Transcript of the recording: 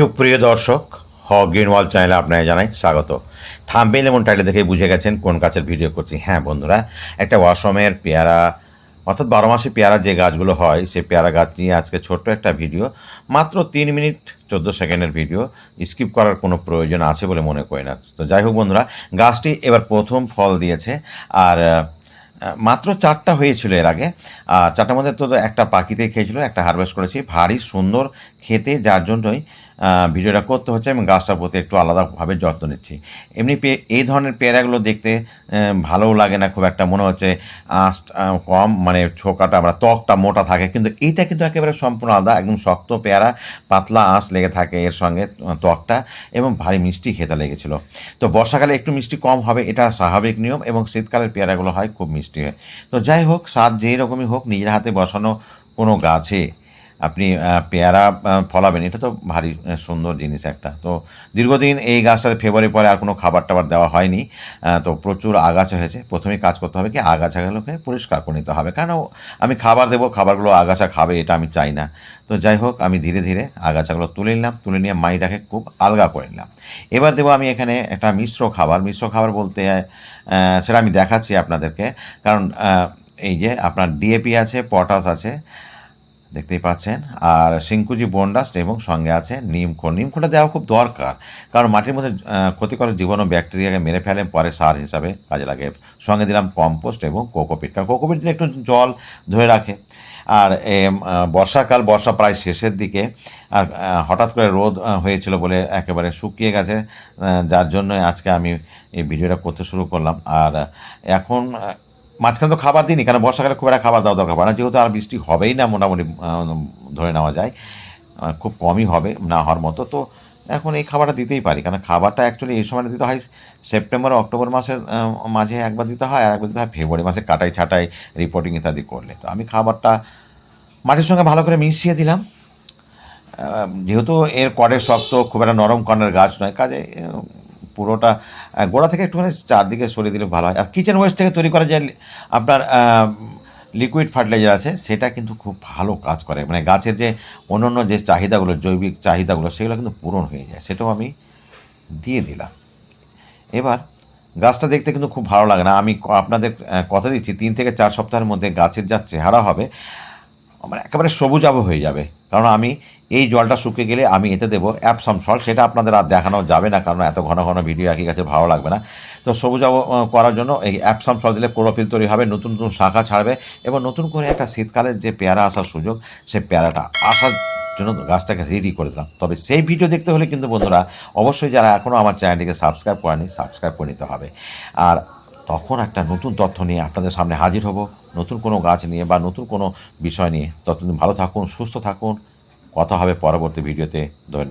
সুপ্রিয় দর্শক হ গ্রিনওয়াল চ্যানেলে আপনাকে জানাই স্বাগত। থাম্বেল এবং টাইটেল দেখে বুঝে গেছেন কোন গাছের ভিডিও করছি। হ্যাঁ বন্ধুরা, একটা অসমের পেয়ারা, অর্থাৎ বারো মাসে পেয়ারা যে গাছগুলো হয়, সেই পেয়ারা গাছ নিয়ে আজকে ছোট্ট একটা ভিডিও, মাত্র তিন মিনিট চোদ্দ সেকেন্ডের ভিডিও, স্কিপ করার কোনো প্রয়োজন আছে বলে মনে করি না। তো যাই হোক বন্ধুরা, গাছটি এবার প্রথম ফল দিয়েছে, আর মাত্র চারটা হয়েছিল এর আগে, আর চারটার মধ্যে তো একটা পাখিতে খেয়েছিল, একটা হারভেস্ট করেছি, ভারী সুন্দর খেতে, যার জন্যই ভিডিওটা করতে হচ্ছে এবং গাছটার প্রতি একটু আলাদাভাবে যত্ন নিচ্ছি। এমনি এই ধরনের পেয়ারাগুলো দেখতে ভালোও লাগে না, খুব একটা মনে হচ্ছে আঁশ কম মানে ছোকাটা, আমরা ত্বকটা মোটা থাকে, কিন্তু এইটা কিন্তু একেবারে সম্পূর্ণ আলাদা, একদম শক্ত পেয়ারা, পাতলা আঁশ লেগে থাকে এর সঙ্গে ত্বকটা, এবং ভারী মিষ্টি খেতে লেগেছিল। তো বর্ষাকালে একটু মিষ্টি কম হবে, এটা স্বাভাবিক নিয়ম, এবং শীতকালের পেয়ারাগুলো হয় খুব মিষ্টি হয়। তো যাই হোক, স্বাদ যেই রকমই হোক, নিজের হাতে বসানো কোনো গাছে আপনি পেয়ারা ফলাবেন, এটা তো ভারী সুন্দর জিনিস একটা। তো দীর্ঘদিন এই গাছটাতে ফেব্রুয়ারি পরে আর কোনো খাবার টাবার দেওয়া হয়নি। তো প্রচুর আগাছা হয়েছে। প্রথমেই কাজ করতে হবে কি, আগাছাগুলোকে পরিষ্কার করে নিতে হবে। কারণ আমি খাবার দেবো, খাবারগুলো আগাছা খাবে, এটা আমি চাই না। তো যাই হোক, আমি ধীরে ধীরে আগাছাগুলো তুলে নিলাম, তুলে নিয়ে মাইটাকে খুব আলগা করে নিলাম। এবার দেবো আমি এখানে একটা মিশ্র খাবার। মিশ্র খাবার বলতে সেটা আমি দেখাচ্ছি আপনাদেরকে। কারণ এই যে আপনার ডিএপি আছে, পটাশ আছে দেখতেই পাচ্ছেন। আর সিংকুজি, বন্ডাস্ট এবং সঙ্গে আছে নিমখো। নিমখোটা দেওয়া খুব দরকার, কারণ মাটির মধ্যে ক্ষতিকর জীবাণু ব্যাকটেরিয়াকে মেরে ফেলে, পরে সার হিসাবে কাজে লাগে। সঙ্গে দিলাম কম্পোস্ট এবং কোকোপিট, কারণ কোকোপিট দিলে একটু জল ধরে রাখে। আর বর্ষাকাল, বর্ষা প্রায় শেষের দিকে, আর হঠাৎ করে রোদ হয়েছিল বলে একেবারে শুকিয়ে গেছে। যার জন্য আজকে আমি এই ভিডিওটা করতে শুরু করলাম। আর, এখন মাঝখানে তো খাবার দিইনি, কারণ বর্ষাকালে খুব একটা খাবার দেওয়া দরকার পড়ে না। যেহেতু আর বৃষ্টি হবেই না, মোটামুটি ধরে নেওয়া যায়। খুব কমই হবে, না হওয়ার মতো। তো এখন এই খাবারটা দিতেই পারি, কারণ খাবারটা অ্যাকচুয়ালি এই সময় দিতে হয়, সেপ্টেম্বর, অক্টোবর মাসের মাঝে একবার দিতে হয়, আর একবার দিতে হয় ফেব্রুয়ারি মাসে কাটাই ছাটাই রিপোর্টিং ইত্যাদি করলে। তো আমি খাবারটা মাটির সঙ্গে ভালো করে মিশিয়ে দিলাম। যেহেতু এর কড়ের শক্ত, খুব একটা নরম কর্নের গাছ নয়, কাজে পুরোটা গোড়া থেকে একটুখানি চারদিকে সরিয়ে দিলে ভালো হয়। আর কিচেন ওয়েস্ট থেকে তৈরি করা যে আপনার লিকুইড ফার্টিলাইজার আছে, সেটা কিন্তু খুব ভালো কাজ করে। মানে গাছের যে অন্যান্য যে চাহিদাগুলো, জৈবিক চাহিদাগুলো, সেগুলো কিন্তু পূরণ হয়ে যায়। সেটাও আমি দিয়ে দিলাম। এবার গাছটা দেখতে কিন্তু খুব ভালো লাগে না। আমি আপনাদের কথা দিচ্ছি, তিন থেকে চার সপ্তাহের মধ্যে গাছের যা চেহারা হবে মানে একেবারে সবুজ সবুজাব হয়ে যাবে। কারণ আমি এই জলটা শুকিয়ে গেলে আমি এতে দেবো অ্যাপসাম সল্ট সেটা আপনাদের আর দেখানো যাবে না কারণ এত ঘন ঘন ভিডিও একই গাছে ভালো লাগবে না। তো সবুজাব আহ, করার জন্য এই অ্যাপসাম সল্ট দিলে ক্লোরোফিল তৈরি হবে নতুন নতুন শাখা ছাড়বে এবং নতুন করে একটা শীতকালের যে পেয়ারা আসার সুযোগ সেই পেয়ারাটা আসার জন্য গাছটাকে রেডি করে দিলাম। তবে সেই ভিডিও দেখতে হলে কিন্তু বন্ধুরা অবশ্যই যারা এখনও আমার চ্যানেলটিকে সাবস্ক্রাইব করেনি সাবস্ক্রাইব করে নিতে হবে। আর তখন একটা নতুন তথ্য নিয়ে আপনাদের সামনে হাজির হব। নতুন কোনো গাছ নিয়ে বা নতুন কোনো বিষয় নিয়ে। ততদিন ভালো থাকুন, সুস্থ থাকুন। কথা হবে পরবর্তী ভিডিওতে। ধন্যবাদ।